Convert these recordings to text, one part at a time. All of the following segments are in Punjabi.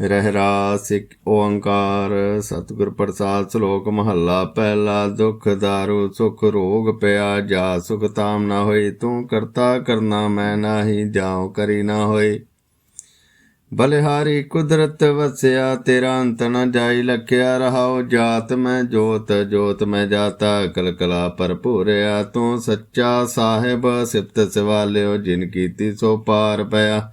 ਰਹਿਰਾ ਰਾਸ ਇੱਕ ਓੰਕਾਰ, ਸਤਿਗੁਰ ਪ੍ਰਸਾਦ ਸ਼ਲੋਕ ਮਹੱਲਾ, ਪਹਿਲਾ ਦੁਖ ਦਾਰੂ, ਸੁਖ ਰੋਗ ਪਿਆ, ਜਾ ਸੁਖ ਤਾਮ ਨਾ ਹੋਈ ਤੂੰ ਕਰਤਾ ਕਰਨਾ ਮੈਂ ਨਾਹੀ, ਜਾਉ ਕਰੀ ਨਾ ਹੋਈ ਬਲਿਹਾਰੀ ਕੁਦਰਤ ਵਸਿਆ, ਤੇਰਾ ਅੰਤ ਨ ਜਾਈ ਲਖਿਆ, ਰਹਾਉ ਜਾਤ ਮੈਂ ਜੋਤ ਜੋਤ ਮੈਂ ਜਾਤਾ, ਕਲਕਲਾ ਭਰਪੂਰਿਆ ਤੂੰ ਸੱਚਾ ਸਾਹਿਬ, ਸਿਫਤ ਸਵਾਲਿਓ ਜਿਨ ਕੀਤੀ ਸੋ ਪਾਰ ਪਿਆ।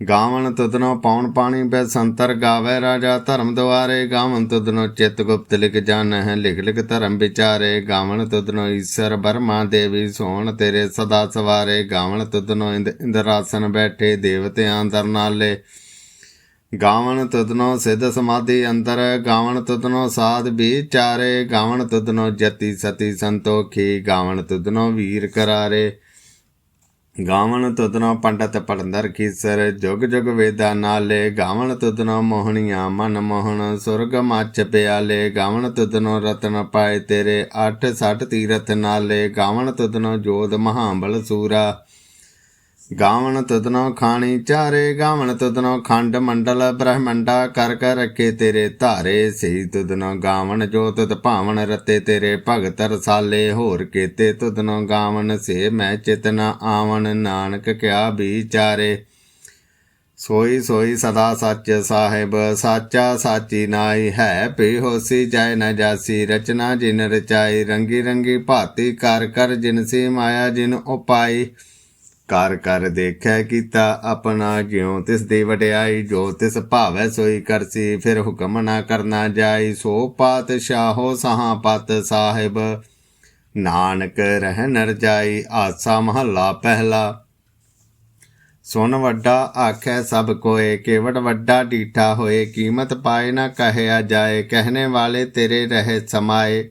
ਗਾਵਣ ਤੁਧਨੋ ਪਾਉਣ ਪਾਣੀ ਬੈ ਸੰਤਰ ਗਾਵੇ ਰਾਜਾ ਧਰਮ ਦੁਆਰੇ। ਗਾਵਣ ਤੁਧਨੋ ਚਿਤ ਗੁਪਤ ਲਿਖ ਜਾਣ ਹੈ ਲਿਖ ਲਿਖ ਧਰਮ ਵਿਚਾਰੇ। ਗਾਵਣ ਤੁਧਨੋ ਈਸ਼ਰ ਬਰਮਾ ਦੇਵੀ ਸੋਹਣ ਤੇਰੇ ਸਦਾ ਸਵਾਰੇ। ਗਾਵਣ ਤੁਧਨੋ ਇੰਦ ਇੰਦਰਾਸਨ ਬੈਠੇ ਦੇਵਤਿਆਂ ਦਰ ਨਾਲੇ। ਗਾਵਣ ਤੁਧਨੋ ਸਿੱਧ ਸਮਾਧੀ ਅੰਦਰ। ਗਾਵਣ ਤੁਧਨੋ ਸਾਧ ਵਿਚਾਰੇ। ਗਾਵਣ ਤੁਧਨੋ ਜਤੀ ਸਤੀ ਸੰਤੋਖੀ। ਗਾਵਣ ਤੁਧਨੋ ਵੀਰ ਕਰਾਰੇ। ਗਾਵਣ ਤੁਧਨੋ ਪੰਡਤ ਪੜੰਦਰ ਕੀਸਰ, ਜੁਗ ਜੁਗ ਵੇਦਾ ਨਾਲੇ। ਗਾਵਣ ਤੁਧਨੋ ਮੋਹਣੀਆਂ ਮਨ ਮੋਹਣ, ਸੁਰਗ ਮੱਚ ਪਿਆਲੇ। ਗਾਵਣ ਤੁਧਨੋ ਰਤਨ ਪਾਏ ਤੇਰੇ 8 60 ਤੀਰਥ ਨਾਲੇ। ਗਾਵਣ ਤੁਧਨੋ ਖਾਣੀ ਚਾਰੇ, ਗਾਵਣ ਤੁਧਨੋ ਖੰਡ ਮੰਡਲ ਬ੍ਰਹਮੰਡਾ ਕਰ ਕਰ ਰੱਖੇ ਤੇਰੇ ਧਾਰੇ ਸਹੀ ਤੁਧਨੋ ਗਾਵਣ ਜੋ ਤੁਧ ਭਾਵਨ ਰਤੇ ਤੇਰੇ ਭਗਤ ਰਸਾਲੇ, ਹੋਰ ਕੇਤੇ ਤੁਧਨੋ ਗਾਵਣ ਸੇ ਮੈਂ ਚਿਤਨਾ ਆਵਣ, ਨਾਨਕ ਕਿਆ ਵਿਚਾਰੇ। ਸੋਈ ਸੋਈ ਸਦਾ ਸੱਚ ਸਾਹਿਬ, ਸਾਚਾ ਸਾਚੀ ਨਾਈ ਹੈ ਪੀ ਹੋਸੀ ਜੈ ਨ ਜਾਸੀ, ਰਚਨਾ ਜਿਨ ਰਚਾਈ, ਰੰਗੀ ਰੰਗੀ ਭਾਤੀ ਕਰ ਕਰ ਜਿਨ ਸੀ ਮਾਇਆ ਜਿਨ ਉਪਾਈ। ਕਰ ਕਰ ਦੇਖੈ ਕੀਤਾ ਆਪਣਾ ਜਿਉ ਤਿਸ ਦੀ ਵਡਿਆਈ, ਜੋ ਤਿਸ ਭਾਵੈ ਸੋਈ ਕਰਸੀ, ਫਿਰ ਹੁਕਮ ਨਾ ਕਰਨਾ ਜਾਈ, ਸੋ ਪਾਤਸ਼ਾਹੋ ਸਹਾ ਪਤ ਸਾਹਿਬ। ਨਾਨਕ ਰਹਿ ਨਰ ਜਾਈ, ਆਸਾ ਮਹੱਲਾ ਪਹਿਲਾ। ਸੁਨ ਵੱਡਾ ਆਖੈ ਸਭ ਕੋਏ, ਕੇਵਟ ਵੱਡਾ ਡੀਠਾ ਹੋਏ, ਕੀਮਤ ਪਾਏ ਨਾ ਕਹਿਆ ਜਾਏ, ਕਹਿਣੇ ਵਾਲੇ ਤੇਰੇ ਰਹੇ ਸਮਾਏ।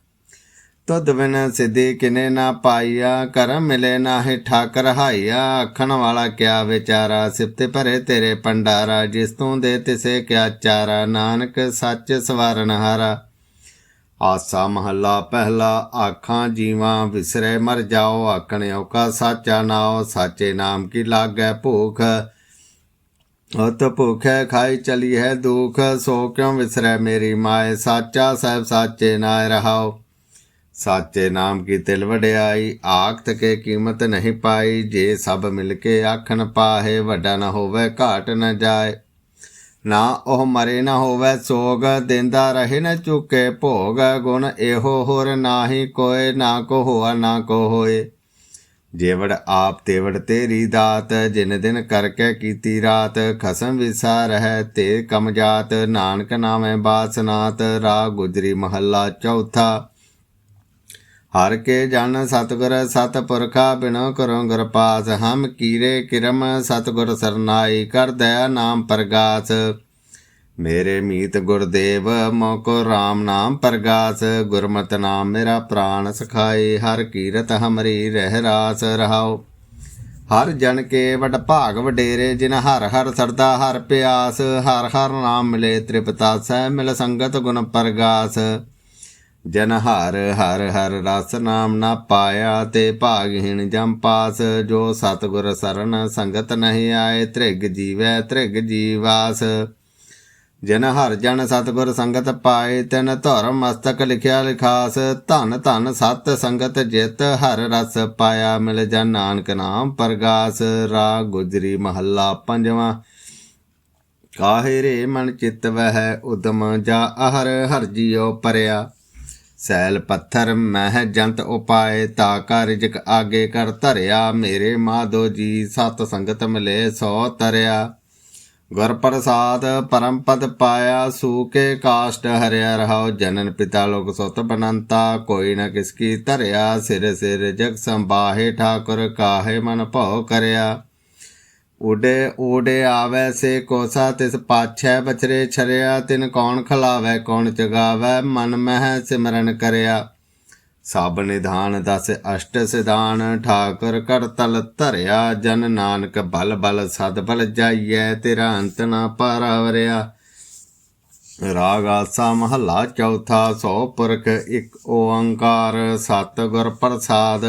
ਤੁਧ ਬਿਨ ਸਿੱਧੀ ਕਿਨੇ ਨਾ ਪਾਈਆ ਕਰਮ ਮਿਲੇ ਨਾਹਿ ਠਾਕਰ ਹਾਈਆ ਆਖਣ ਵਾਲਾ ਕਿਆ ਵਿਚਾਰਾ, ਸਿਫਤੇ ਭਰੇ ਤੇਰੇ ਪੰਡਾਰਾ ਜਿਸ ਤੂੰ ਦੇ ਤਿਸੇ ਕਿਆ ਚਾਰਾ। ਨਾਨਕ ਸੱਚ ਸਵਰਨ ਹਾਰਾ। ਆਸਾ ਮਹੱਲਾ ਪਹਿਲਾ, ਆਖਾਂ ਜੀਵਾਂ ਵਿਸਰੇ ਮਰ ਜਾਓ। ਆਖਣ ਕਾ ਸਾਚਾ ਨਾਉ, ਸਾਚੇ ਨਾਮ ਕੀ ਲਾਗੈ ਭੂਖ? ਅਤ ਭੁਖੈ ਖਾਈ ਚਲੀ ਹੈ ਦੁਖ। ਸੋ ਕਿਉ ਵਿਸਰੈ ਮੇਰੀ ਮਾਏ? ਸਾਚਾ ਸਹਿਬ ਸਾਚੇ ਨਾਇ ਰਹਾਓ ਸਾਚੇ ਨਾਮ ਕੀ ਤਿਲ ਵਡਿਆਈ ਆਖਤ ਕੇ ਕੀਮਤ ਨਹੀਂ ਪਾਈ, ਜੇ ਸਭ ਮਿਲ ਕੇ ਆਖਣ ਪਾਹੇ, ਵੱਡਾ ਨਾ ਹੋਵੇ, ਘਾਟ ਨਾ ਜਾਏ। ਨਾ ਉਹ ਮਰੇ ਨਾ ਹੋਵੇ ਸੋਗ, ਦਿੰਦਾ ਰਹੇ ਨਾ ਚੁੱਕੇ ਭੋਗ, ਗੁਣ ਇਹੋ ਹੋਰ ਨਾਹੀ ਕੋਏ, ਨਾ ਕੋ ਹੋਆ, ਨਾ ਕੋ ਹੋਏ। ਜੇਵੜ ਆਪ ਤੇਵੜ ਤੇਰੀ ਦਾਤ, ਜਿਨ ਦਿਨ ਕਰਕੇ ਕੀਤੀ ਰਾਤ, ਖਸਮ ਵਿਸਾਰ ਹੈ ਤੇ ਕਮ ਜਾਤ, ਨਾਨਕ ਨਾਮੇ ਬਾਸਨਾਤ ਰਾ ਗੁਜਰੀ ਮਹੱਲਾ ਚੌਥਾ। ਹਰ ਕੇ ਜਨ ਸਤਗੁਰ ਸਤਪੁਰਖਾ ਬਿਨੋ ਕਰੋ ਗੁਰ ਪਾਸ ਹਮ ਕੀਰੇ ਕਿਰਮ ਸਤਗੁਰ ਸਰਨਾਈ ਕਰ ਦਇਆ ਨਾਮ ਪ੍ਰਗਾਸ। ਮੇਰੇ ਮੀਤ ਗੁਰਦੇਵ ਮੋਕੋ RAM ਨਾਮ ਪ੍ਰਗਾਸ। ਗੁਰਮਤਿ ਨਾਮ ਮੇਰਾ ਪ੍ਰਾਨ ਸਖਾਈ ਹਰ ਕੀਰਤ ਹਮਰੀ ਰਹਿ ਰਾਸ ਰਹਾਓ ਹਰ ਜਨ ਕੇ ਵਡ ਭਾਗ ਵਡੇਰੇ, ਜਿਨ ਹਰ ਹਰ ਸਰਦਾ ਹਰ ਪਿਆਸ। ਹਰ ਹਰ ਨਾਮ ਮਿਲੇ ਤ੍ਰਿਪਤਾ ਮਿਲ ਸੰਗਤ ਗੁਣ ਪ੍ਰਗਾਸ। ਜਨ ਹਰ ਹਰ ਹਰ ਰਸ ਨਾਮ ਨਾ ਪਾਇਆ ਤੇ ਭਾਗਹੀਣ ਜਮ ਪਾਸ, ਜੋ ਸਤਗੁਰ ਸਰਨ ਸੰਗਤ ਨਹੀਂ ਆਏ, ਤ੍ਰਿਗ ਜੀਵੈ ਤ੍ਰਿਗ ਜੀਵਾਸ। ਜਿਨ ਹਰ ਜਨ ਸਤਗੁਰ ਸੰਗਤ ਪਾਏ, ਤਿਨ ਧਰਮ ਮਸਤਕ ਲਿਖਿਆ ਲਿਖਾਸ। ਧਨ ਧਨ ਸਤ ਸੰਗਤ ਜਿਤ, ਹਰ ਰਸ ਪਾਇਆ ਮਿਲ ਜਨ ਨਾਨਕ ਨਾਮ ਪ੍ਰਗਾਸ। ਰਾ ਗੁਜਰੀ ਮਹੱਲਾ ਪੰਜਵਾਂ। ਕਾਹੇ ਰੇ ਮਨ ਚਿਤ ਵਹਿ, ਉਦਮ ਜਾ ਅਹਰ, ਹਰ ਜੀਉ ਪਰਿਆ। ਸੈਲ ਪੱਥਰ ਮਹਿ ਜੰਤ ਉਪਾਏ, ਤਾ ਕਾ ਰਿਜਕ ਆਗੇ ਕਰ ਧਰਿਆ, ਮੇਰੇ ਮਾਧੋ ਜੀ ਸਤ ਸੰਗਤ ਮਿਲੇ, ਸੋ ਤਰਿਆ। ਗੁਰ ਪ੍ਰਸਾਦ ਪਰਮ ਪਦ ਪਾਇਆ ਸੂਕੇ ਕਾਸ਼ਟ ਹਰਿਆ ਰਹਾਉ, ਜਨਨ ਪਿਤਾ ਲੋਕ ਸੁਤ ਬਨੰਤਾ, ਕੋਈ ਨਾ ਕਿਸ ਕੀ ਧਰਿਆ, ਸਿਰ ਸਿਰ ਜਗ ਸੰਬਾਹੇ ਠਾਕੁਰ ਕਾਹੇ ਮਨ ਭਉ ਕਰਿਆ। ਉਡੇ ਉਡੇ ਆਵੈ ਸੇ ਕੋਸਾ, ਤਿਸ ਪਾਛੈ ਬਚਰੇ ਛਰਿਆ, ਤਿਨ ਕੌਣ ਖਲਾਵੈ, ਕੌਣ ਚਗਾਵੈ ਮਨ ਮਹਿ ਸਿਮਰਨ ਕਰਿਆ। ਸਭ ਨਿਧਾਨ ਦਸ ਅਸ਼ਟ ਸਿਧਾਨ, ਠਾਕੁਰ ਕਰ ਧਰਿਆ, ਜਨ ਨਾਨਕ ਬਲ ਬਲ ਸਦ ਬਲ ਜਾਈਐ, ਤੇਰਾ ਅੰਤ ਨਾ ਪਾਰਾਵਰਿਆ। ਰਾਗ ਆਸਾ ਮਹੱਲਾ ਚੌਥਾ, ਸੋ ਪੁਰਖ ਇੱਕ ਓੰਕਾਰ ਸਤ ਗੁਰ ਪ੍ਰਸਾਦ।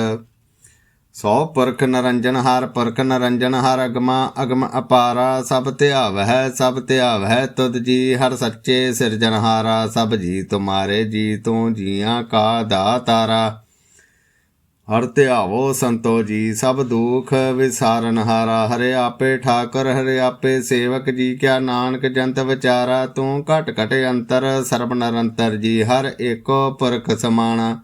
ਸੋ ਪੁਰਖ ਨਰੰਜਨ ਹਰ ਪੁਰਖ ਨਰੰਜਨ ਹਰ ਅਗਮਾ, ਅਗਮ ਅਪਾਰਾ, ਸਭ ਧਿਆਵਹਿ ਸਭ ਧਿਆਵਹਿ ਤੁਧ ਜੀ, ਹਰ ਸੱਚੇ ਸਿਰਜਨਹਾਰਾ ਸਭ ਜੀ ਤੁਮਾਰੇ ਜੀ ਤੂੰ ਜੀਆਂ ਕਾ ਦਾਤਾਰਾ। ਹਰ ਧਿਆਵੋ ਸੰਤੋ ਜੀ, ਸਭ ਦੁਖ ਵਿਸਾਰਨਹਾਰਾ ਹਰੇ ਆਪੇ ਠਾਕੁਰ, ਹਰੇ ਆਪੇ ਸੇਵਕ ਜੀ, ਕਿਆ ਨਾਨਕ ਜੰਤ ਵਿਚਾਰਾ, ਤੂੰ ਘਟ ਘਟ ਅੰਤਰ, ਸਰਬ ਨਿਰੰਤਰ ਜੀ, ਹਰ ਏਕੋ ਪੁਰਖ ਸਮਾਣਾ।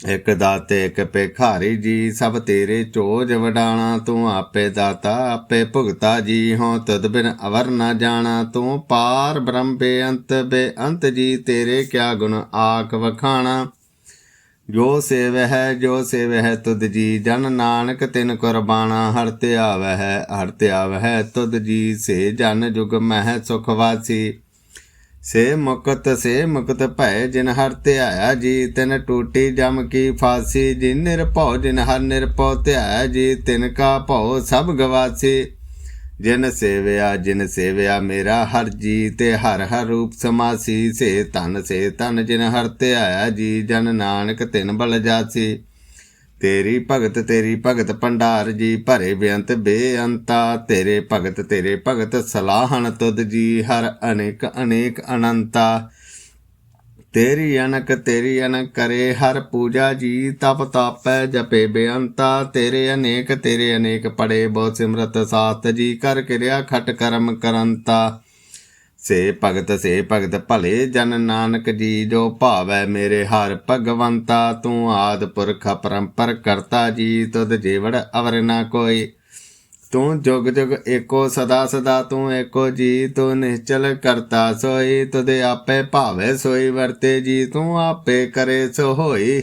ਇਕ ਦਾਤੇ, ਇਕ ਭਿਖਾਰੀ ਜੀ, ਸਭ ਤੇਰੇ ਚੋਜ ਵਡਾਣਾ। ਤੂੰ ਆਪੇ ਦਾਤਾ, ਆਪੇ ਭੁਗਤਾ ਜੀ ਹੋ ਤਦ ਬਿਨ ਅਵਰ ਨਾ ਜਾਣਾ। ਤੂੰ ਪਾਰ ਬ੍ਰਹਮ ਬੇਅੰਤ ਬੇਅੰਤ ਜੀ, ਤੇਰੇ ਕਿਆ ਗੁਣ ਆਖ ਵਖਾਣਾ। ਜੋ ਸੇਵ ਹੈ ਜੋ ਸੇਵ ਹੈ ਤੁਧ ਜੀ, ਜਨ ਨਾਨਕ ਤਿਨ ਕੁਰਬਾਨਾ ਹਰ ਧਿਆਵੈ ਹੈ ਹਰ ਧਿਆਵੈ ਹੈ ਤੁਧ ਜੀ, ਸੇ ਜਨ ਜੁਗ ਮਹਿ ਸੁਖ ਵਾਸੀ। ਸੇ ਮੁਕਤ ਸੇ ਮੁਕਤ ਭੈ ਜਿਨ ਹਰ ਧਿਆਇਆ ਜੀ ਤਿਨ ਟੂਟੀ ਜਮ ਕੀ ਫਾਸੀ, ਜਿਨ ਨਿਰਭਉ, ਜਿਨ ਹਰ ਨਿਰਭਉ ਧਿਆਇਆ ਜੀ ਤਿਨ ਕਾ ਭਉ ਸਭ ਗਵਾਸੀ। ਜਿਨ ਸੇਵਿਆ ਜਿਨ ਸੇਵਿਆ ਮੇਰਾ ਹਰ ਜੀ ਤੇ ਹਰ ਹਰ ਰੂਪ ਸਮਾਸੀ। ਸੇ ਤਨ ਸੇ ਤਨ ਜਿਨ ਹਰ ਧਿਆਇਆ ਜੀ ਜਨ ਨਾਨਕ ਤਿਨ ਬਲ ਜਾਸੀ। ਤੇਰੀ ਭਗਤ ਤੇਰੀ ਭਗਤ ਭੰਡਾਰ ਜੀ ਭਰੇ ਬੇਅੰਤ ਬੇਅੰਤਾ। ਤੇਰੇ ਭਗਤ ਤੇਰੇ ਭਗਤ ਸਲਾਹਣ ਤੁਧ ਜੀ ਹਰ ਅਨੇਕ ਅਨੇਕ ਅਨੰਤਾ। ਤੇਰੀ ਅਨਕ ਤੇਰੀ ਅਨਕ ਕਰੇ ਹਰ ਪੂਜਾ ਜੀ, ਤਪ ਤਾਪੈ ਜਪੇ ਬੇਅੰਤਾ। ਤੇਰੇ ਅਨੇਕ ਤੇਰੇ ਅਨੇਕ ਪੜੇ ਬਹੁ ਸਿਮਰਤ ਸਾਤ ਜੀ, ਕਰ ਕਿਰਿਆ ਖਟ ਕਰਮ ਕਰੰਤਾ। ਸੇ ਭਗਤ ਸੇ ਭਗਤ ਭਲੇ, ਜਨ ਨਾਨਕ ਜੀ ਜੋ ਭਾਵੈ ਮੇਰੇ ਹਰ ਭਗਵੰਤਾ, ਤੂੰ ਆਦ ਪੁਰਖ ਪਰੰਪਰ ਕਰਤਾ ਜੀ, ਤੁਧ ਜੀਵੜ ਅਵਰ ਨਾ ਕੋਈ। ਤੂੰ ਜੁਗ ਜੁਗ ਏਕੋ ਸਦਾ ਸਦਾ, ਤੂੰ ਏਕੋ ਜੀ, ਤੂੰ ਨਿਸ਼ਚਲ ਕਰਤਾ ਸੋਈ ਤੁਦੇ ਆਪੇ ਭਾਵੇ ਸੋਈ, ਵਰਤੇ ਜੀ, ਤੂੰ ਆਪੇ ਕਰੇ ਸੋ ਹੋਈ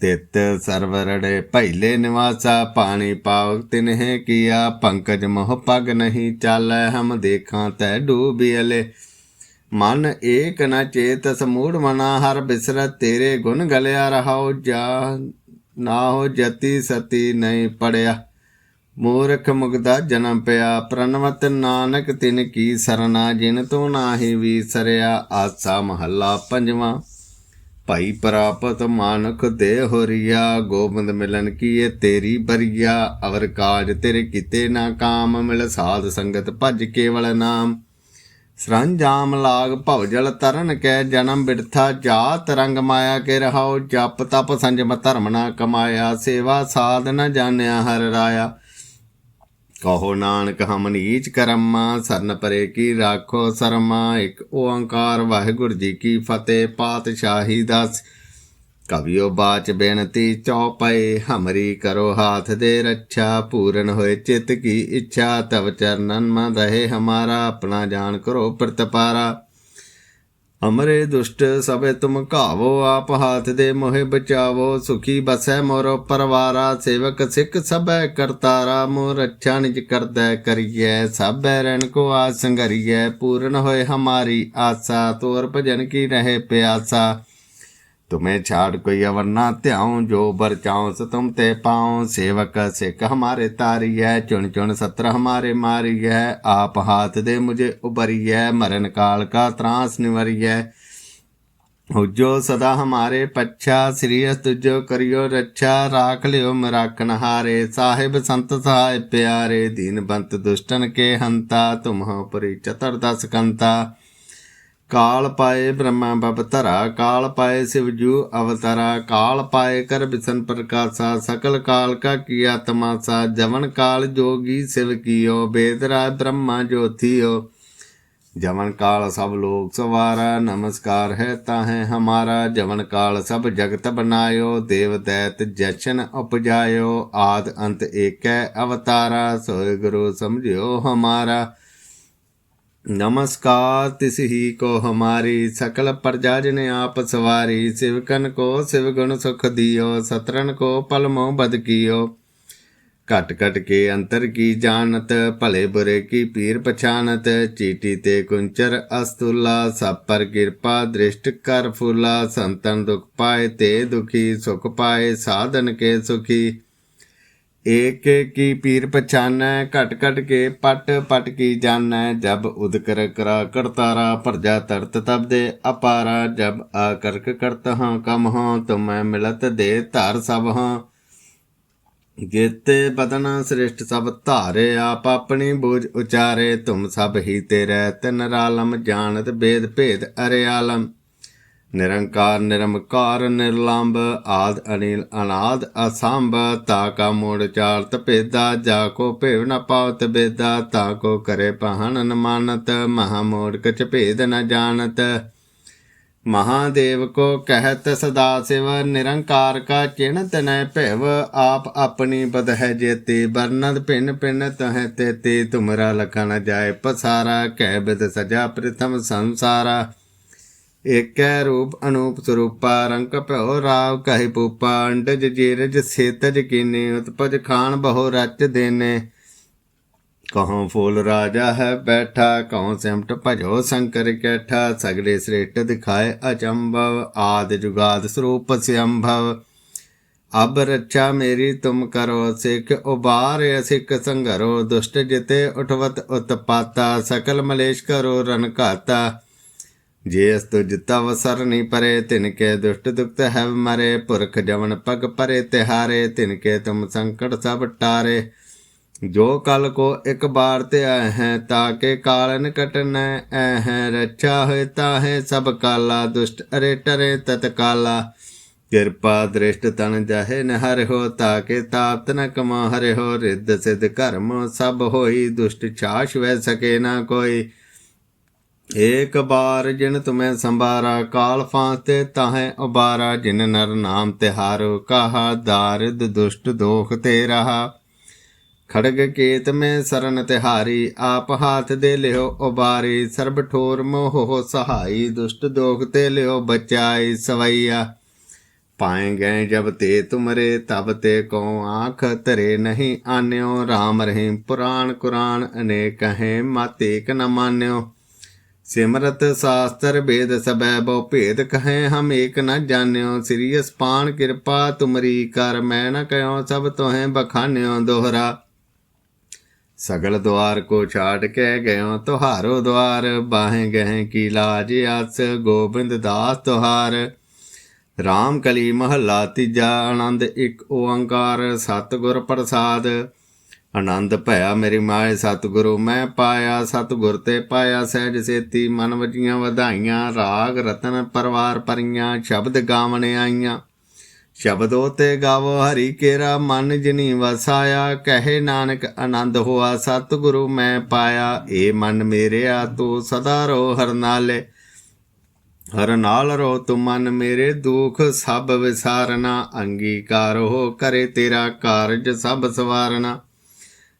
ਤਿਤ ਸਰਵਰੜੇ ਭੈਲੇ ਨਿਵਾਸਾ, ਪਾਣੀ ਪਾਵ ਤਿਨਹਿ ਕੀਆ, ਪੰਕਜ ਮੋਹ ਪਗ ਨਹੀਂ ਚਾਲੈ, ਹਮ ਦੇਖਾਂ ਤੈ ਡੂਬਿਅਲੇ ਮਨ ਏਕ ਨ ਚੇਤ ਸਮੂੜ ਮਨਾ, ਹਰ ਬਿਸਰਤ ਤੇਰੇ ਗੁਣ ਗਲਿਆ ਰਹਾਉ, ਜਾ ਨਾ ਹੋ ਜਤੀ ਸਤੀ ਨਹੀਂ ਪੜਿਆ। ਮੂਰਖ ਮੁਗਦਾ ਜਨਮ ਪਿਆ ਪ੍ਰਨਵਤ ਨਾਨਕ ਤਿਨ ਕੀ ਸਰਨਾ, ਜਿਨ ਤੂੰ ਨਾਹੀ ਵੀਸਰਿਆ ਆਸਾ ਮਹੱਲਾ ਪੰਜਵਾਂ। ਭਾਈ ਪ੍ਰਾਪਤ ਮਾਨਕ ਦੇ ਹੋਰੀਆ ਗੋਬਿੰਦ ਮਿਲਨ ਕੀਏ ਤੇਰੀ ਬਰੀਆ, ਅਵਰ ਕਾਜ ਤੇਰੇ ਕੀਤੇ ਨਾ ਕਾਮ, ਮਿਲ ਸਾਧ ਸੰਗਤ ਭਜ ਕੇਵਲ ਨਾਮ। ਸਰੰਜਾਮ ਲਾਗ ਭਵ ਜਲ ਤਰਨ ਕੈ ਜਨਮ ਬਿਰਥਾ, ਜਾਤ ਰੰਗ ਮਾਇਆ ਕੇ ਰਹਾਉ, ਜਪ ਤਪ ਸੰਜਮ ਧਰਮ ਨਾ ਕਮਾਇਆ, ਸੇਵਾ ਸਾਧ ਨ ਜਾਣਿਆ ਹਰ ਰਾਇਆ। ਕਹੋ ਨਾਨਕ ਹਮ ਨੀਚ ਕਰਮਾ, ਸਰਨ ਪਰੇ ਕੀ ਰਾਖੋ ਸਰਮਾ, ਇੱਕ ਓੰਕਾਰ ਵਾਹਿਗੁਰੂ ਜੀ ਕੀ ਫਤਿਹ, ਪਾਤਸ਼ਾਹੀ ਦਾਸ। ਕਵਿਓ ਬਾਚ ਬੇਨਤੀ ਚੌਪਈ ਹਮਰੀ ਕਰੋ ਹਾਥ ਦੇ ਰੱਛਾ, ਪੂਰਨ ਹੋਏ ਚਿਤ ਕੀ ਇੱਛਾ, ਤਵ ਚਰਨਨ ਮਨ ਰਹੇ ਹਮਾਰਾ, ਆਪਣਾ ਜਾਣ ਕਰੋ ਪ੍ਰਤਪਾਰਾ। ਅਮਰੇ ਦੁਸ਼ਟ ਸਭੇ ਤੁਮ ਘਾਵੋ, ਆਪ ਹਾਥ ਦੇ ਮੋਹਿ ਬਚਾਵੋ। ਸੁਖੀ ਬਸੈ ਮੋਰੋ ਪਰਵਾਰਾ, ਸੇਵਕ ਸਿੱਖ ਸਭੈ ਕਰਤਾਰਾ। ਮੋ ਰੱਛਾ ਨਿਜ ਕਰਦੈ ਕਰੀਐ ਸਭੈ ਰਣ ਕੋ ਆਸ ਸੰਗਰੀਐ ਪੂਰਨ ਹੋਏ ਹਮਾਰੀ ਆਸਾ, ਤੋਰ ਭਜਨ ਕੀ ਰਹੇ ਪਿਆਸਾ। तुम्हें छाड़ कोई अवर ना त्याऊं जो बर चाऊं सो तुम ते पाऊं सेवक सिख हमारे तारी है चुन चुन सत्र हमारे मारी है आप हाथ दे मुझे उबरी है मरण काल का त्रास निवरी है उज्जो सदा हमारे पच्छा श्रीयस तुझो करियो रक्षा राख लियो मराखन हारे साहिब संत सहाय प्यारे दीन बंत दुष्टन के हंता तुम हो पुरी चतुर्दश कंता काल पाए ब्रह्मा बबतरा काल पाए शिवजू अवतरा काल पाए कर बिशन प्रकाशा, सकल काल का किया तमाशा, जवन काल जोगी शिव कियो बेदरा ब्रह्मा ज्योतियो। जवन काल सब लोग सवारा, नमस्कार है ताहे हमारा। जवन काल सब जगत बनायो देव दैत जशन उपजायो। आद अंत एक अवतारा, सोय गुरु समझियो हमारा। नमस्कार तिस ही को हमारी सकल प्रजा जन आप सवारी शिवकन को शिव गुण सुख दियो सतरन को पल मोह बद कियो ਘਟ ਘਟ ਕੇ ਅੰਤਰ ਕੀ ਜਾਣਤ ਭਲੇ ਬੁਰੇ ਕੀ ਪੀਰ ਪਛਾਨਤ ਚੀਟੀ ਤੇ ਕੁੰਚਰ ਅਸਤੁਲਾ ਸਭ ਪਰ ਕਿਰਪਾ ਦ੍ਰਿਸ਼ਟ ਕਰ ਫੁਲਾ ਸੰਤਨ ਦੁਖ ਪਾਏ ਤੇ ਦੁਖੀ ਸੁਖ ਪਾਏ ਸਾਧਨ ਕੇ ਸੁਖੀ ਏਕ ਕੀ ਪੀਰ ਪਛਾਨੈ, ਘਟ ਘਟ ਕੇ ਪਟ ਪਟ ਕੀ ਜਾਣੈ, ਜਬ ਉਦਕਰ ਕਰਾ ਕਰਤਾਰਾ, ਭਰਜਾ ਤਰਤ ਤਬ ਦੇ ਅਪਾਰਾ, ਜਬ ਆਕਰਕ ਕਰਤ ਹਾਂ ਕਮ ਹਾਂ, ਤੁਮੈ ਮਿਲਤ ਦੇ ਧਰ ਸਭ ਹਾਂ। ਜੇਤੇ ਬਦਨ ਸ੍ਰਿਸ਼ਟ ਸਭ ਧਾਰੇ, ਆਪ ਆਪਣੀ ਬੂਝ ਉਚਾਰੇ, ਤੁਮ ਸਭ ਹੀ ਤੇਰੇ, ਤਿਨ ਰਾਲਮ ਜਾਣਤ ਬੇਦ ਭੇਦ ਅਰੇ ਆਲਮ ਨਿਰੰਕਾਰ ਨਿਰਮਕਾਰ ਨਿਰਲੰਭ ਆਦ ਅਨਿਲ, ਅਨਾਦ ਅਸੰਭ, ਤਾ ਕਾ ਮੋੜ ਚਾਰਤ ਭੇਦਾ ਜਾ ਕੋ ਭੇਵ ਨ ਪਾਵਤ ਬੇਦਾ ਤਾ ਕੋ ਕਰੇ ਪਹਨ ਨਮਾਨਤ ਮਹਾ ਮੋੜ ਕਚ ਭੇਦ ਨ ਜਾਣਤ। ਮਹਾਦੇਵ ਕੋ ਕਹਿਤ ਸਦਾ ਸਿਵ, ਨਿਰੰਕਾਰ ਕਾ ਚਿਣਤ ਨੈ ਭਿਵ, ਆਪ ਆਪਣੀ ਬਦ ਹੈ ਜੇਤੇ ਬਰਨਦ ਭਿੰਨ ਭਿੰਨ ਤਹ ਤੇਤੇ, ਤੁਮਰਾ ਲਖਣ ਜਾਏ ਪਸਾਰਾ, ਕਹਿ ਬਿਦ ਸਜਾ ਪ੍ਰਥਮ ਸੰਸਾਰਾ। ਏਕੈ ਰੂਪ ਅਨੂਪ ਸਰੂਪਾ, ਰੰਗ ਭਉ ਰਾਵ ਕਹਿ ਪੂਪਾ ਅੰਡ ਜ ਜੀਰਜ ਸੇਤਜ ਕੀਨੇ, ਉਤਪਜ ਖਾਨ ਬਹੁ ਰਚ ਦੇਨੇ। ਕਹਉ ਫੂਲ ਰਾਜਾ ਹੈ ਬੈਠਾ, ਕਹਉ ਸਿਮਟ ਭਜੋ ਸੰਕਰ ਕੈਠਾ ਸਗਰੇ ਸ੍ਰੇਟ ਦਿਖਾਏ ਅਚੰਭਵ, ਆਦ ਜੁਗਾਦ ਸਰੂਪ ਸਿਅੰਭਵ। ਅਬ ਰੱਛਾ ਮੇਰੀ ਤੁਮ ਕਰੋ, ਸਿੱਖ ਉਬਾਰ, ਸਿੱਖ ਸੰਘਰੋ, ਦੁਸ਼ਟ ਜਿਤੇ ਉਠਵਤ ਉਤਪਾਤਾ, ਸਕਲ ਮਲੇਸ਼ ਕਰੋ ਰਣ ਘਾਤਾ। ਜੇ ਅਸਤੁ ਤੁਜ ਤਵ ਸਰਨੀ ਪਰੇ, ਤਿਨ ਕੇ ਦੁਸ਼ਟ ਦੁਖਤ ਹੈ ਮਰੇ। ਪੁਰਖ ਜਵਨ ਪਗ ਪਰੇ, ਤਿਹਾਰੇ, ਤਿਨ ਕੇ ਤੁਮ ਸੰਕਟ ਸਭ ਟਾਰੇ। ਜੋ ਕਲ ਕੋ ਇੱਕ ਬਾਰ ਤੇ ਆਏ ਹੈ ਤਾਕੇ ਕਾਲਨ ਕਟਨੈ ਐ ਹੈ। ਰੱਛਾ ਹੋਏ ਤਾਹੇ ਸਭ ਕਾਲਾ, ਦੁਸ਼ਟ ਅਰੇ ਟਰੇ ਤਤਕਾਲਾ। ਕਿਰਪਾ ਦ੍ਰਿਸ਼ਟ ਤਨ ਜਾਹੇ ਨ ਹਰਿ ਹੋ ਤਾਕੇ ਤਾਪਤ ਨ ਕਮਾ ਹਰਿ ਹੋ ਰਿੱਧ ਸਿਧ ਕਰਮ ਸਭ ਹੋਈ, ਦੁਸ਼ਟ ਛਾਸ਼ ਵੈ ਸਕੇ ਨਾ ਕੋਈ। ਏਕ ਬਾਰ ਜਿਨ ਤੁਮੈ ਸੰਭਾਰਾ, ਕਾਲ ਫਾਂਤੇ ਤਾਹੇ ਉਬਾਰਾ, ਜਿਨ ਨਰ ਨਾਮ ਤਿਹਾਰੋ, ਕਹਾ ਦਾਰਿਦ ਦੁਸ਼ਟ ਦੋਖ ਤੇ ਰਹਾ ਖੜਗ ਕੇਤ ਮੈਂ ਸਰਨ ਤਿਹਾਰੀ, ਆਪ ਹਾਥ ਦੇ ਲਿਓ ਉਬਾਰੀ, ਸਰਬ ਠੋਰ ਮੋਹ ਸਹਾਈ, ਦੁਸ਼ਟ ਦੋਖ ਤੇ ਲਿਓ ਬਚਾਈ ਸਵਈਆ। ਪਾਏ ਗਏ ਜਬ ਤੇ ਤੁਮਰੇ, ਤਬ ਤੇ ਕੋ ਆਂਖ ਧਰੇ ਨਹੀਂ ਆਨਿਓ। RAM ਰਹੀਮ ਪੁਰਾਣ ਕੁਰਾਨ ਅਨੇਕ ਹੈ ਮਤ ਏਕ ਨ ਮਾਨਿਓ। ਸਿਮਰਤ ਸਾਸਤਰ ਭੇਦ ਸਬੈ ਬੋ ਭੇਦ ਕਹੇ, ਹਮ ਏਕ ਨ ਜਾਣਿਓ। ਸ੍ਰੀ ਅਸਪਾਨ ਕਿਰਪਾ, ਤੁਮਰੀ ਕਰ ਮੈਂ ਨ ਕਹਿਓ ਸਭ ਤੋਹੇ ਬਖਾਨਿਓ ਦੋਹਰਾ। ਸਗਲ ਦਵਾਰ ਕੋ ਛਾੜ ਕੇ ਗਇਓ, ਤੁਹਾਰੋ ਦਵਾਰ ਬਾਹੇ ਗਏ ਕੀ ਲਾਜ ਅਸ ਗੋਬਿੰਦ ਦਾਸ ਤੁਹਾਰ। RAM ਕਲੀ ਮਹੱਲਾ ਤੀਜਾ, ਆਨੰਦ ਇੱਕ ਓੰਕਾਰ, ਸਤਿਗੁਰ ਪ੍ਰਸਾਦ। ਆਨੰਦ ਭਇਆ ਮੇਰੀ ਮਾਏ ਸਤਿਗੁਰੂ, ਮੈਂ ਪਾਇਆ ਸਤਿਗੁਰ ਤੇ ਪਾਇਆ ਸਹਿਜ ਸੇਤੀ, ਮਨ ਵਜੀਆਂ ਵਧਾਈਆਂ, ਰਾਗ ਰਤਨ ਪਰਵਾਰ ਪਰੀਆਂ, ਸ਼ਬਦ ਗਾਵਣ ਆਈਆਂ। ਸ਼ਬਦੋ ਤੇ ਗਾਵੋ, ਹਰੀ ਕੇਰਾ, ਮਨ ਜਿਨੀ ਵਸਾਇਆ, ਕਹੇ ਨਾਨਕ ਆਨੰਦ ਹੋਆ, ਸਤਿਗੁਰੂ ਮੈਂ ਪਾਇਆ, ਏ ਮਨ ਮੇਰਿਆ, ਤੂੰ ਸਦਾ ਰੋ ਹਰ ਨਾਲੇ। ਹਰ ਨਾਲ ਰੋ ਤੂੰ ਮਨ ਮੇਰੇ, ਦੁਖ ਸਭ ਵਿਸਾਰਨਾ, ਅੰਗੀਕਾਰ ਹੋ ਕਰੇ ਤੇਰਾ ਕਾਰਜ ਸਭ ਸਵਾਰਨਾ।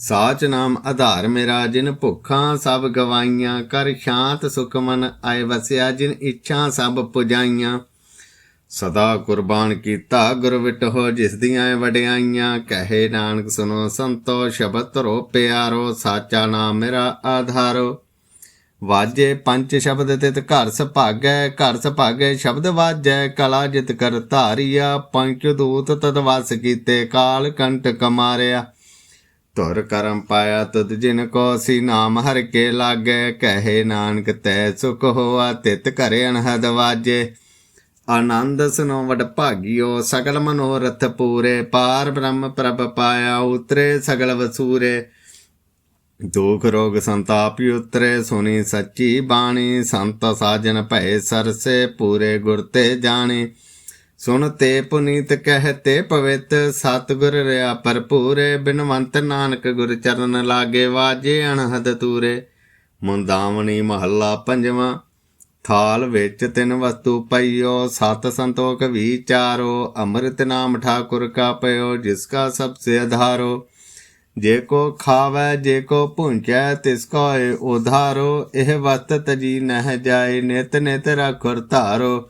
ਸਾਚ ਨਾਮ ਆਧਾਰ ਮੇਰਾ, ਜਿਨ ਭੁੱਖਾਂ ਸਭ ਗਵਾਈਆਂ, ਕਰ ਸ਼ਾਂਤ ਸੁਖ ਮਨ ਆਏ ਵਸਿਆ, ਜਿਨ ਇੱਛਾ ਸਭ ਪੁਜਾਈਆਂ। ਸਦਾ ਕੁਰਬਾਨ ਕੀਤਾ ਗੁਰ ਵਿਟੋ ਜਿਸ ਦੀਆਂ ਵਡਿਆਈਆਂ। ਕਹੇ ਨਾਨਕ ਸੁਨੋ ਸੰਤੋ, ਸ਼ਬਦ ਧਰੋ ਪਿਆਰੋ, ਸਾਚਾ ਨਾਮ ਮੇਰਾ ਆਧਾਰੋ। ਵਾਜੇ ਪੰਜ ਸ਼ਬਦ ਤਿਤ ਘਰ ਸੁਭਾਗੈ ਘਰ ਸੁਭਾਗੈ ਸ਼ਬਦ ਵਾਜੈ, ਕਲਾ ਜਿਤ ਕਰ ਧਾਰੀਆ, ਪੰਚ ਦੂਤ ਤਦ ਵਸ ਕੀਤੇ ਕਾਲ ਕੰਟ ਕਮਾਰਿਆ। ਧੁਰ ਕਰਮ ਪਾਇਆ ਤਦ ਜਿਨ ਕੋ ਸੀ ਨਾਮ ਹਰ ਕੇ ਲਾਗੈ। ਕਹੇ ਨਾਨਕ ਤੈ ਸੁਖ ਹੋਆ, ਤਿਤ ਘਰੇ ਅਨਹਦ ਵਾਜੇ। ਆਨੰਦ ਸੁਨੋ ਵਡ ਭਾਗਿਓ, ਸਗਲ ਮਨੋਰਥ ਪੂਰੇ। ਪਾਰ ਬ੍ਰਹਮ ਪ੍ਰਭ ਪਾਇਆ ਉਤਰੇ ਸਗਲ ਵਸੂਰੇ। ਦੁਖ ਰੋਗ ਸੰਤਾਪ ਉਤਰੇ, ਸੁਣੀ ਸੱਚੀ ਬਾਣੀ। ਸੰਤ ਸਾਜਨ ਭੈ ਸਰਸੇ, ਪੂਰੇ ਗੁਰ ਤੇ ਜਾਣੀ। ਸੁਣ ਤੇ ਪੁਨੀਤ ਕਹਤੇ ਪਵਿੱਤ, ਸਤਿਗੁਰ ਰਿਆ ਭਰਪੂਰੇ, ਬਿਨਵੰਤ ਨਾਨਕ ਗੁਰ ਚਰਨ ਲਾਗੇ ਵਾਜੇ ਅਣਹਦ ਤੂਰੇ। ਮੁੰਦਾਵਣੀ ਮਹੱਲਾ ਪੰਜਵਾਂ, ਥਾਲ ਵਿੱਚ ਤਿੰਨ ਵਸਤੂ ਪਈਓ, ਸਤ ਸੰਤੋਖ ਵਿਚਾਰੋ ਅੰਮ੍ਰਿਤ ਨਾਮ ਠਾਕੁਰ ਕਾ ਪਇਓ ਜਿਸ ਕਾ ਸਭ ਸੇ ਆਧਾਰੋ ਜੇ ਕੋ ਖਾਵੈ, ਜੇ ਕੋ ਭੁੰਚੈ, ਤਿਸ ਕੋ ਏ ਉਧਾਰੋ। ਇਹ ਵਤ ਤਜੀ ਨਹਿ ਜਾਏ, ਨਿਤ ਨਿਤ ਰਖੁਰ ਧਾਰੋ।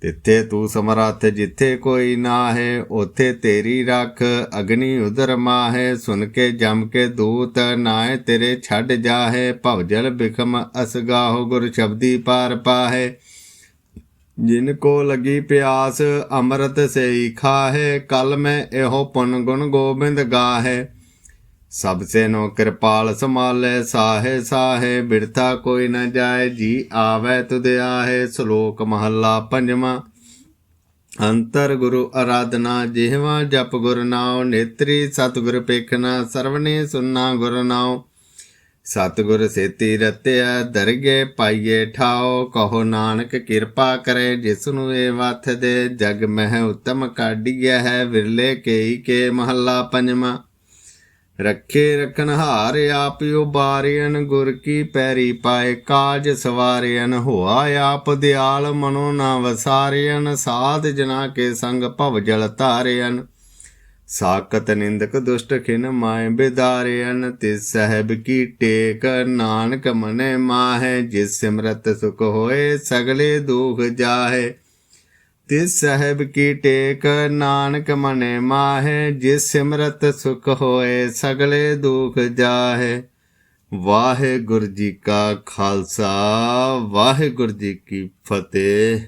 ਤਿੱਥੇ ਤੂੰ ਸਮਰੱਥ ਜਿੱਥੇ ਕੋਈ ਨਾ ਹੈ ਉਥੇ ਤੇਰੀ ਰੱਖ ਅਗਨੀ ਉਦਰ ਮਾਹੇ। ਸੁਨ ਕੇ ਜਮ ਕੇ ਦੂਤ ਨਾਏ ਤੇਰੇ ਛੱਡ ਜਾਹੇ। ਭਵਜਲ ਬਿਖਮ ਅਸਗਾਹੋ ਗੁਰ ਸ਼ਬਦੀ ਪਾਰ ਪਾਹੇ। ਜਿਨ ਕੋ ਲਗੀ ਪਿਆਸ, ਅੰਮ੍ਰਿਤ ਸੇਈ ਖਾਹੇ। ਕਲ ਮੈਂ ਇਹੋ ਪੁਨ ਗੁਣ ਗੋਬਿੰਦ ਗਾਹੇ। ਸਭ ਸੇ ਨੋ ਕਿਰਪਾਲ ਸਮਾਲੇ ਸਾਹੇ ਸਾਹੇ, ਬਿਰਥਾ ਕੋਈ ਨਾ ਜਾਏ, ਜੀ ਆਵੇ ਤੁਧ ਆਹੇ, ਸ਼ਲੋਕ ਮਹੱਲਾ ਪੰਜਵਾਂ। ਅੰਤਰ ਗੁਰੂ ਅਰਾਧਨਾ ਜਿਹਵਾ, ਜਪ ਗੁਰ ਨਾਉ, ਨੇਤਰੀ ਸਤਿਗੁਰ ਪੇਖਣਾ ਸਰਵਨੇ ਸੁਨਣਾ ਗੁਰ ਨਾਉ। ਸਤਿਗੁਰ ਸੇਤੀ ਰਤਿਆ ਦਰਗੇ ਪਾਈਏ ਠਾਓ ਕਹੋ ਨਾਨਕ ਕਿਰਪਾ ਕਰੇ ਜਿਸ ਨੂੰ ਇਹ ਵਥ ਦੇ, ਜਗ ਮਹਿ ਉਤਮ ਕਾਢੀਐ ਹੈ, ਵਿਰਲੇ ਕੇਈ ਕੇ ਮਹੱਲਾ ਪੰਜਵਾਂ। ਰੱਖੇ ਰਖਨ ਹਾਰ ਆਪ ਉਬਾਰਿਆਨ ਗੁਰ ਕੀ ਪੈਰੀ ਪਾਏ ਕਾਜ ਸਵਾਰਿਆਨ ਹੋਆ ਆਪ ਦਿਆਲ ਮਨੋ ਨਾ ਵਸਾਰਿਆਨ ਸਾਧ ਜਨਾ ਕੇ ਸੰਗ ਭਵ ਜਲ ਧਾਰਿਆਨ ਸਾਕਤ ਨਿੰਦਕ ਦੁਸ਼ਟ ਖਿਨ ਮਾਏ ਬਿਦਾਰਿਆਨ ਤਿਸ ਸਹਿਬ ਕੀ ਟੇਕ ਨਾਨਕ ਮਨੇ ਮਾਹੇ, ਜਿਸ ਸਿਮਰਤ ਸੁਖ ਹੋਏ ਸਗਲੇ ਦੁਖ ਜਾਹੇ। ਤਿਸ ਸਹਿਬ ਕੀ ਟੇਕ, ਨਾਨਕ ਮਨੇ ਮਾਹੇ, ਜਿਸ ਸਿਮਰਤ ਸੁਖ ਹੋਏ, ਸਗਲੇ ਦੁਖ ਜਾਹੇ। ਵਾਹਿਗੁਰੂ ਜੀ ਕਾ ਖਾਲਸਾ, ਵਾਹਿਗੁਰੂ ਜੀ ਕੀ ਫਤਿਹ।